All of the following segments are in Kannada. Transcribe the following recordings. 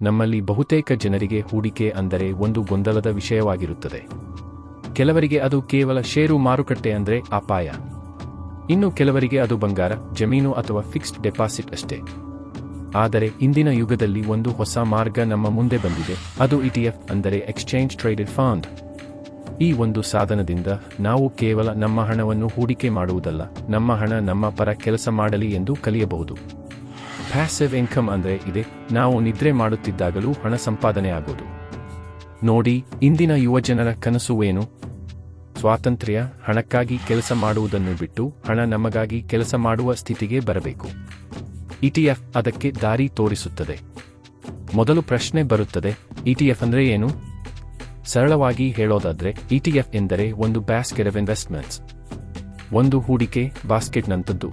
ನಮ್ಮಲ್ಲಿ ಬಹುತೇಕ ಜನರಿಗೆ ಹೂಡಿಕೆ ಅಂದರೆ ಒಂದು ಗೊಂದಲದ ವಿಷಯವಾಗಿರುತ್ತದೆ. ಕೆಲವರಿಗೆ ಅದು ಕೇವಲ ಷೇರು ಮಾರುಕಟ್ಟೆ ಅಂದರೆ ಅಪಾಯ. ಇನ್ನು ಕೆಲವರಿಗೆ ಅದು ಬಂಗಾರ, ಜಮೀನು ಅಥವಾ ಫಿಕ್ಸ್ಡ್ ಡೆಪಾಸಿಟ್ ಅಷ್ಟೇ. ಆದರೆ ಇಂದಿನ ಯುಗದಲ್ಲಿ ಒಂದು ಹೊಸ ಮಾರ್ಗ ನಮ್ಮ ಮುಂದೆ ಬಂದಿದೆ. ಅದು ಇಟಿಎಫ್ ಅಂದರೆ ಎಕ್ಸ್ಚೇಂಜ್ ಟ್ರೇಡೆಡ್ ಫಂಡ್. ಈ ಒಂದು ಸಾಧನದಿಂದ ನಾವು ಕೇವಲ ನಮ್ಮ ಹಣವನ್ನು ಹೂಡಿಕೆ ಮಾಡುವುದಲ್ಲ, ನಮ್ಮ ಹಣ ನಮ್ಮ ಪರ ಕೆಲಸ ಮಾಡಲಿ ಎಂದು ಕಲಿಯಬಹುದು. ಪ್ಯಾಸಿವ್ ಇನ್ಕಮ್ ಅಂದರೆ ಇದೆ, ನಾವು ನಿದ್ರೆ ಮಾಡುತ್ತಿದ್ದಾಗಲೂ ಹಣ ಸಂಪಾದನೆ ಆಗೋದು. ನೋಡಿ, ಇಂದಿನ ಯುವಜನರ ಕನಸು ಏನು? ಸ್ವಾತಂತ್ರ್ಯ, ಹಣಕ್ಕಾಗಿ ಕೆಲಸ ಮಾಡುವುದನ್ನು ಬಿಟ್ಟು ಹಣ ನಮಗಾಗಿ ಕೆಲಸ ಮಾಡುವ ಸ್ಥಿತಿಗೆ ಬರಬೇಕು. ಇಟಿಎಫ್ ಅದಕ್ಕೆ ದಾರಿ ತೋರಿಸುತ್ತದೆ. ಮೊದಲು ಪ್ರಶ್ನೆ ಬರುತ್ತದೆ ಇಟಿಎಫ್ ಅಂದರೆ ಏನು? ಸರಳವಾಗಿ ಹೇಳೋದಾದ್ರೆ ಇಟಿಎಫ್ ಎಂದರೆ ಒಂದು ಬ್ಯಾಸ್ಕೆಟ್ ಆಫ್ ಇನ್ವೆಸ್ಟ್ಮೆಂಟ್ಸ್ ಒಂದು ಹೂಡಿಕೆ ಬಾಸ್ಕೆಟ್ನಂಥದ್ದು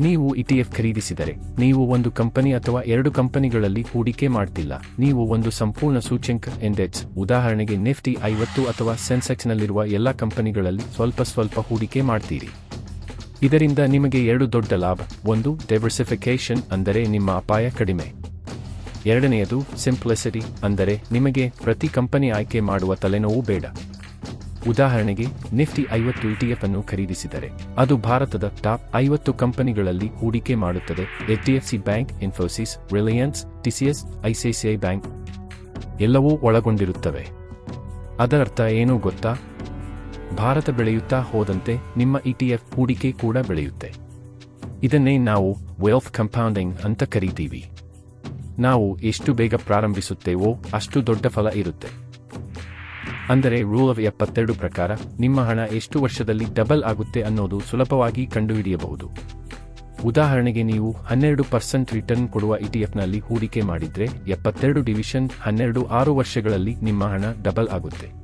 ನೀವು ಇಟಿಎಫ್ ಖರೀದಿಸಿದರೆ, ನೀವು ಒಂದು ಕಂಪನಿ ಅಥವಾ ಎರಡು ಕಂಪನಿಗಳಲ್ಲಿ ಹೂಡಿಕೆ ಮಾಡ್ತಿಲ್ಲ. ನೀವು ಒಂದು ಸಂಪೂರ್ಣ ಸೂಚ್ಯಂಕ ಎಂದೆಚ್ ಉದಾಹರಣೆಗೆ ನಿಫ್ಟಿ ಐವತ್ತು ಅಥವಾ ಸೆನ್ಸೆಕ್ಸ್ನಲ್ಲಿರುವ ಎಲ್ಲ ಕಂಪನಿಗಳಲ್ಲಿ ಸ್ವಲ್ಪ ಸ್ವಲ್ಪ ಹೂಡಿಕೆ ಮಾಡ್ತೀರಿ. ಇದರಿಂದ ನಿಮಗೆ ಎರಡು ದೊಡ್ಡ ಲಾಭ, ಒಂದು ಡೈವರ್ಸಿಫಿಕೇಶನ್ ಅಂದರೆ ನಿಮ್ಮ ಅಪಾಯ ಕಡಿಮೆ. ಎರಡನೆಯದು ಸಿಂಪ್ಲಿಸಿಟಿ ಅಂದರೆ ನಿಮಗೆ ಪ್ರತಿ ಕಂಪನಿ ಆಯ್ಕೆ ಮಾಡುವ ತಲೆನೋವು ಬೇಡ. ಉದಾಹರಣೆಗೆ, ನಿಫ್ಟಿ ಐವತ್ತು ಇಟಿಎಫ್ ಅನ್ನು ಖರೀದಿಸಿದರೆ, ಅದು ಭಾರತದ ಟಾಪ್ ಐವತ್ತು ಕಂಪನಿಗಳಲ್ಲಿ ಹೂಡಿಕೆ ಮಾಡುತ್ತದೆ. HDFC bank, Infosys, Reliance TCS ICICI bank ಎಲ್ಲವೂ ಒಳಗೊಂಡಿರುತ್ತವೆ. ಅದರರ್ಥ ಏನು ಗೊತ್ತಾ? ಭಾರತ ಬೆಳೆಯುತ್ತಾ ಹೋದಂತೆ ನಿಮ್ಮ ಇಟಿಎಫ್ ಹೂಡಿಕೆ ಕೂಡ ಬೆಳೆಯುತ್ತೆ. ಇದನ್ನೇ ನಾವು ವೆಲ್ತ್ ಕಂಪೌಂಡಿಂಗ್ ಅಂತ ಕರೀತೀವಿ. ನಾವು ಎಷ್ಟು ಬೇಗ ಪ್ರಾರಂಭಿಸುತ್ತೇವೋ ಅಷ್ಟು ದೊಡ್ಡ ಫಲ ಇರುತ್ತೆ. ಅಂದರೆ ರೂಲ್ ಆಫ್ ಎಪ್ಪತ್ತೆರಡು ಪ್ರಕಾರ, ನಿಮ್ಮ ಹಣ ಎಷ್ಟು ವರ್ಷದಲ್ಲಿ ಡಬಲ್ ಆಗುತ್ತೆ ಅನ್ನೋದು ಸುಲಭವಾಗಿ ಕಂಡುಹಿಡಿಯಬಹುದು. ಉದಾಹರಣೆಗೆ ನೀವು ಹನ್ನೆರಡು ಪರ್ಸೆಂಟ್ ರಿಟರ್ನ್ ಕೊಡುವ ಇಟಿಎಫ್ನಲ್ಲಿ ಹೂಡಿಕೆ ಮಾಡಿದ್ರೆ, ಎಪ್ಪತ್ತೆರಡು ಡಿವಿಷನ್ ಹನ್ನೆರಡು ಆರು ವರ್ಷಗಳಲ್ಲಿ ನಿಮ್ಮ ಹಣ ಡಬಲ್ ಆಗುತ್ತೆ.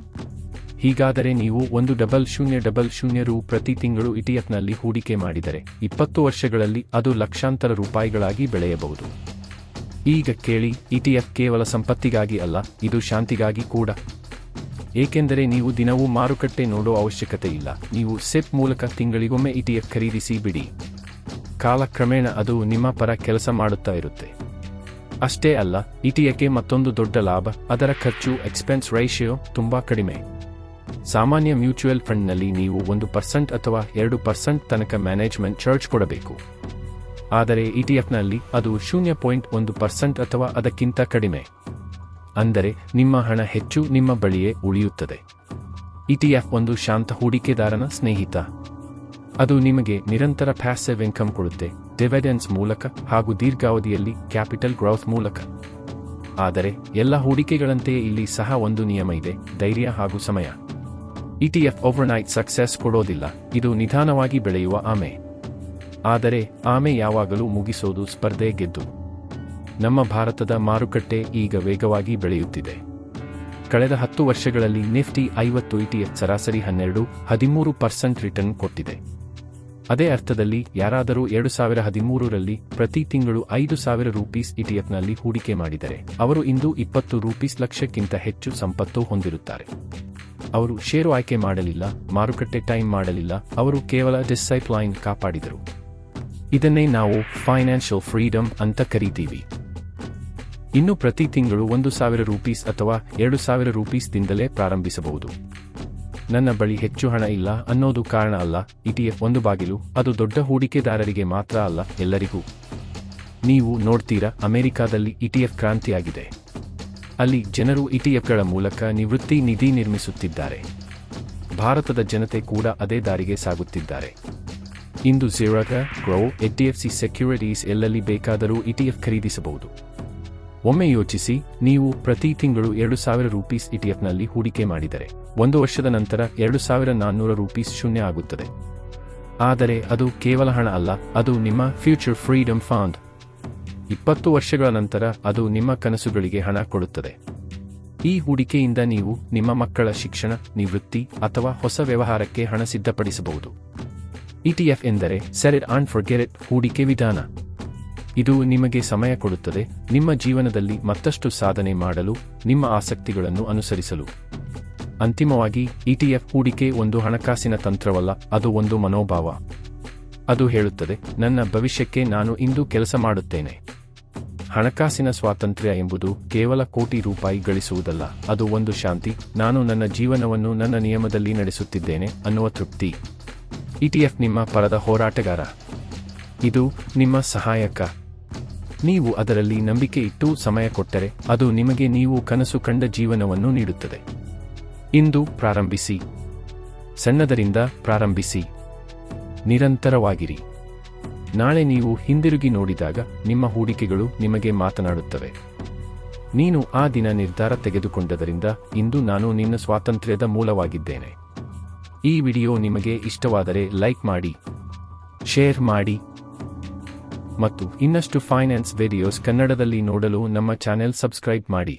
ಹೀಗಾದರೆ ನೀವು ಒಂದು ಡಬಲ್ ಶೂನ್ಯ ಡಬಲ್ ಶೂನ್ಯ ರು ಪ್ರತಿ ತಿಂಗಳು ಇಟಿಎಫ್ನಲ್ಲಿ ಹೂಡಿಕೆ ಮಾಡಿದರೆ, ಇಪ್ಪತ್ತು ವರ್ಷಗಳಲ್ಲಿ ಅದು ಲಕ್ಷಾಂತರ ರೂಪಾಯಿಗಳಾಗಿ ಬೆಳೆಯಬಹುದು. ಈಗ ಕೇಳಿ ಇಟಿಎಫ್ ಕೇವಲ ಸಂಪತ್ತಿಗಾಗಿ ಅಲ್ಲ, ಇದು ಶಾಂತಿಗಾಗಿ ಕೂಡ. ಏಕೆಂದರೆ ನೀವು ದಿನವೂ ಮಾರುಕಟ್ಟೆ ನೋಡೋ ಅವಶ್ಯಕತೆ ಇಲ್ಲ. ನೀವು ಸೆಪ್ ಮೂಲಕ ತಿಂಗಳಿಗೊಮ್ಮೆ ಇಟಿಎಫ್ ಖರೀದಿಸಿ ಬಿಡಿ. ಕಾಲಕ್ರಮೇಣ ಅದು ನಿಮ್ಮ ಪರ ಕೆಲಸ ಮಾಡುತ್ತಾ ಇರುತ್ತೆ. ಅಷ್ಟೇ ಅಲ್ಲ ಇಟಿಯಕ್ಕೆ ಮತ್ತೊಂದು ದೊಡ್ಡ ಲಾಭ, ಅದರ ಖರ್ಚು ಎಕ್ಸ್ಪೆನ್ಸ್ ರೇಷಿಯೋ ತುಂಬಾ ಕಡಿಮೆ. ಸಾಮಾನ್ಯ ಮ್ಯೂಚುವಲ್ ಫಂಡ್ನಲ್ಲಿ ನೀವು ಒಂದು ಪರ್ಸೆಂಟ್ ಅಥವಾ ಎರಡು ಪರ್ಸೆಂಟ್ ತನಕ ಮ್ಯಾನೇಜ್ಮೆಂಟ್ ಚಾರ್ಜ್ ಕೊಡಬೇಕು. ಆದರೆ ಇಟಿಎಫ್ನಲ್ಲಿ ಅದು ಶೂನ್ಯ ಪಾಯಿಂಟ್ ಒಂದು ಪರ್ಸೆಂಟ್ ಅಥವಾ ಅದಕ್ಕಿಂತ ಕಡಿಮೆ. ಅಂದರೆ ನಿಮ್ಮ ಹಣ ಹೆಚ್ಚು ನಿಮ್ಮ ಬಳಿಯೇ ಉಳಿಯುತ್ತದೆ. ಇಟಿಎಫ್ ಒಂದು ಶಾಂತ ಹೂಡಿಕೆದಾರನ ಸ್ನೇಹಿತ. ಅದು ನಿಮಗೆ ನಿರಂತರ ಪ್ಯಾಸಿವ್ ಇನ್ಕಮ್ ಕೊಡುತ್ತೆ ಡಿವಿಡೆನ್ಸ್ ಮೂಲಕ ಹಾಗೂ ದೀರ್ಘಾವಧಿಯಲ್ಲಿ ಕ್ಯಾಪಿಟಲ್ ಗ್ರೌತ್ ಮೂಲಕ. ಆದರೆ ಎಲ್ಲ ಹೂಡಿಕೆಗಳಂತೆಯೇ ಇಲ್ಲಿ ಸಹ ಒಂದು ನಿಯಮ ಇದೆ, ಧೈರ್ಯ ಹಾಗೂ ಸಮಯ. ಇಟಿಎಫ್ ಓವರ್ನೈಟ್ ಸಕ್ಸೆಸ್ ಕೊಡೋದಿಲ್ಲ, ಇದು ನಿಧಾನವಾಗಿ ಬೆಳೆಯುವ ಆಮೆ. ಆದರೆ ಆಮೆ ಯಾವಾಗಲೂ ಮುಗಿಸೋದು ಸ್ಪರ್ಧೆ ಗೆದ್ದು. ನಮ್ಮ ಭಾರತದ ಮಾರುಕಟ್ಟೆ ಈಗ ವೇಗವಾಗಿ ಬೆಳೆಯುತ್ತಿದೆ. ಕಳೆದ ಹತ್ತು ವರ್ಷಗಳಲ್ಲಿ ನಿಫ್ಟಿ ಐವತ್ತು ಇಟಿಎಫ್ ಸರಾಸರಿ ಹನ್ನೆರಡು, ಹದಿಮೂರು ಪರ್ಸೆಂಟ್ ರಿಟರ್ನ್ ಕೊಟ್ಟಿದೆ. ಅದೇ ಅರ್ಥದಲ್ಲಿ ಯಾರಾದರೂ ಎರಡು ಸಾವಿರ ಹದಿಮೂರರಲ್ಲಿ ಪ್ರತಿ ತಿಂಗಳು ಐದು ಸಾವಿರ ರೂಪೀಸ್ ಇಟಿಎಫ್ನಲ್ಲಿ ಹೂಡಿಕೆ ಮಾಡಿದರೆ, ಅವರು ಇಂದು ಇಪ್ಪತ್ತು ರೂಪೀಸ್ ಲಕ್ಷಕ್ಕಿಂತ ಹೆಚ್ಚು ಸಂಪತ್ತು ಹೊಂದಿರುತ್ತಾರೆ. ಅವರು ಷೇರು ಆಯ್ಕೆ ಮಾಡಲಿಲ್ಲ, ಮಾರುಕಟ್ಟೆ ಟೈಮ್ ಮಾಡಲಿಲ್ಲ, ಅವರು ಕೇವಲ ಡಿಸೈಪ್ಲೈನ್ ಕಾಪಾಡಿದರು. ಇದನ್ನೇ ನಾವು ಫೈನಾನ್ಷಿಯಲ್ ಫ್ರೀಡಮ್ ಅಂತ ಕರೀತೀವಿ. ಇನ್ನು ಪ್ರತಿ ತಿಂಗಳು ಒಂದು ಸಾವಿರ ರೂಪೀಸ್ ಅಥವಾ ಎರಡು ಸಾವಿರ ರೂಪೀಸ್ದಿಂದಲೇ ಪ್ರಾರಂಭಿಸಬಹುದು. ನನ್ನ ಬಳಿ ಹೆಚ್ಚು ಹಣ ಇಲ್ಲ ಅನ್ನೋದು ಕಾರಣ ಅಲ್ಲ ಇಟಿಎಫ್ ಒಂದು ಬಾಗಿಲು, ಅದು ದೊಡ್ಡ ಹೂಡಿಕೆದಾರರಿಗೆ ಮಾತ್ರ ಅಲ್ಲ ಎಲ್ಲರಿಗೂ. ನೀವು ನೋಡ್ತೀರಾ ಅಮೆರಿಕಾದಲ್ಲಿ ಇಟಿಎಫ್ ಕ್ರಾಂತಿಯಾಗಿದೆ. ಅಲ್ಲಿ ಜನರು ಇಟಿಎಫ್ಗಳ ಮೂಲಕ ನಿವೃತ್ತಿ ನಿಧಿ ನಿರ್ಮಿಸುತ್ತಿದ್ದಾರೆ. ಭಾರತದ ಜನತೆ ಕೂಡ ಅದೇ ದಾರಿಗೆ ಸಾಗುತ್ತಿದ್ದಾರೆ. ಇಂದು ಝಿರಾಗ ಗ್ರೋ ಎಚ್ಡಿಎಫ್ಸಿ ಸೆಕ್ಯೂರಿಟೀಸ್ ಎಲ್ಲಲ್ಲಿ ಬೇಕಾದರೂ ಇಟಿಎಫ್ ಖರೀದಿಸಬಹುದು. ಒಮ್ಮೆ ಯೋಚಿಸಿ, ನೀವು ಪ್ರತಿ ತಿಂಗಳು ಎರಡು ಸಾವಿರ ರೂಪೀಸ್ ಇಟಿಎಫ್ನಲ್ಲಿ ಹೂಡಿಕೆ ಮಾಡಿದರೆ, ಒಂದು ವರ್ಷದ ನಂತರ ಎರಡು ಸಾವಿರ ನಾನ್ನೂರ ರೂಪೀಸ್ ಶೂನ್ಯ ಆಗುತ್ತದೆ. ಆದರೆ ಅದು ಕೇವಲ ಹಣ ಅಲ್ಲ, ಅದು ನಿಮ್ಮ ಫ್ಯೂಚರ್ ಫ್ರೀಡಮ್ ಫಾಂಡ್ ಇಪ್ಪತ್ತು ವರ್ಷಗಳ ನಂತರ ಅದು ನಿಮ್ಮ ಕನಸುಗಳಿಗೆ ಹಣ ಕೊಡುತ್ತದೆ. ಈ ಹೂಡಿಕೆಯಿಂದ ನೀವು ನಿಮ್ಮ ಮಕ್ಕಳ ಶಿಕ್ಷಣ, ನಿವೃತ್ತಿ ಅಥವಾ ಹೊಸ ವ್ಯವಹಾರಕ್ಕೆ ಹಣ ಸಿದ್ಧಪಡಿಸಬಹುದು. ಇಟಿಎಫ್ ಎಂದರೆ ಸೆರೆಟ್ ಆನ್ ಫರ್ಗೆರೆಟ್ ಹೂಡಿಕೆ ವಿಧಾನ. ಇದು ನಿಮಗೆ ಸಮಯ ಕೊಡುತ್ತದೆ, ನಿಮ್ಮ ಜೀವನದಲ್ಲಿ ಮತ್ತಷ್ಟು ಸಾಧನೆ ಮಾಡಲು, ನಿಮ್ಮ ಆಸಕ್ತಿಗಳನ್ನು ಅನುಸರಿಸಲು. ಅಂತಿಮವಾಗಿ ಇಟಿಎಫ್ ಹೂಡಿಕೆ ಒಂದು ಹಣಕಾಸಿನ ತಂತ್ರವಲ್ಲ, ಅದು ಒಂದು ಮನೋಭಾವ. ಅದು ಹೇಳುತ್ತದೆ, ನನ್ನ ಭವಿಷ್ಯಕ್ಕೆ ನಾನು ಇಂದು ಕೆಲಸ ಮಾಡುತ್ತೇನೆ. ಹಣಕಾಸಿನ ಸ್ವಾತಂತ್ರ್ಯ ಎಂಬುದು ಕೇವಲ ಕೋಟಿ ರೂಪಾಯಿ ಗಳಿಸುವುದಲ್ಲ, ಅದು ಒಂದು ಶಾಂತಿ, ನಾನು ನನ್ನ ಜೀವನವನ್ನು ನನ್ನ ನಿಯಮದಲ್ಲಿ ನಡೆಸುತ್ತಿದ್ದೇನೆ ಅನ್ನುವ ತೃಪ್ತಿ. ಇಟಿಎಫ್ ನಿಮ್ಮ ಪರದ ಹೋರಾಟಗಾರ. ಇದು ನಿಮ್ಮ ಸಹಾಯಕ. ನೀವು ಅದರಲ್ಲಿ ನಂಬಿಕೆ ಇಟ್ಟು ಸಮಯ ಕೊಟ್ಟರೆ ಅದು ನಿಮಗೆ ನೀವು ಕನಸು ಕಂಡ ಜೀವನವನ್ನು ನೀಡುತ್ತದೆ. ಇಂದು ಪ್ರಾರಂಭಿಸಿ. ಸಣ್ಣದರಿಂದ ಪ್ರಾರಂಭಿಸಿ. ನಿರಂತರವಾಗಿರಿ. ನಾಳೆ ನೀವು ಹಿಂದಿರುಗಿ ನೋಡಿದಾಗ ನಿಮ್ಮ ಹೂಡಿಕೆಗಳು ನಿಮಗೆ ಮಾತನಾಡುತ್ತವೆ. ನೀನು ಆ ದಿನ ನಿರ್ಧಾರ ತೆಗೆದುಕೊಂಡದರಿಂದ ಇಂದು ನಾನು ನಿನ್ನ ಸ್ವಾತಂತ್ರ್ಯದ ಮೂಲವಾಗಿದ್ದೇನೆ. ಈ ವಿಡಿಯೋ ನಿಮಗೆ ಇಷ್ಟವಾದರೆ ಲೈಕ್ ಮಾಡಿ, ಶೇರ್ ಮಾಡಿ. ಮತ್ತು ಇನ್ನಷ್ಟು ಫೈನಾನ್ಸ್ ವಿಡಿಯೋಸ್ ಕನ್ನಡದಲ್ಲಿ ನೋಡಲು ನಮ್ಮ ಚಾನೆಲ್ ಸಬ್ಸ್ಕ್ರೈಬ್ ಮಾಡಿ.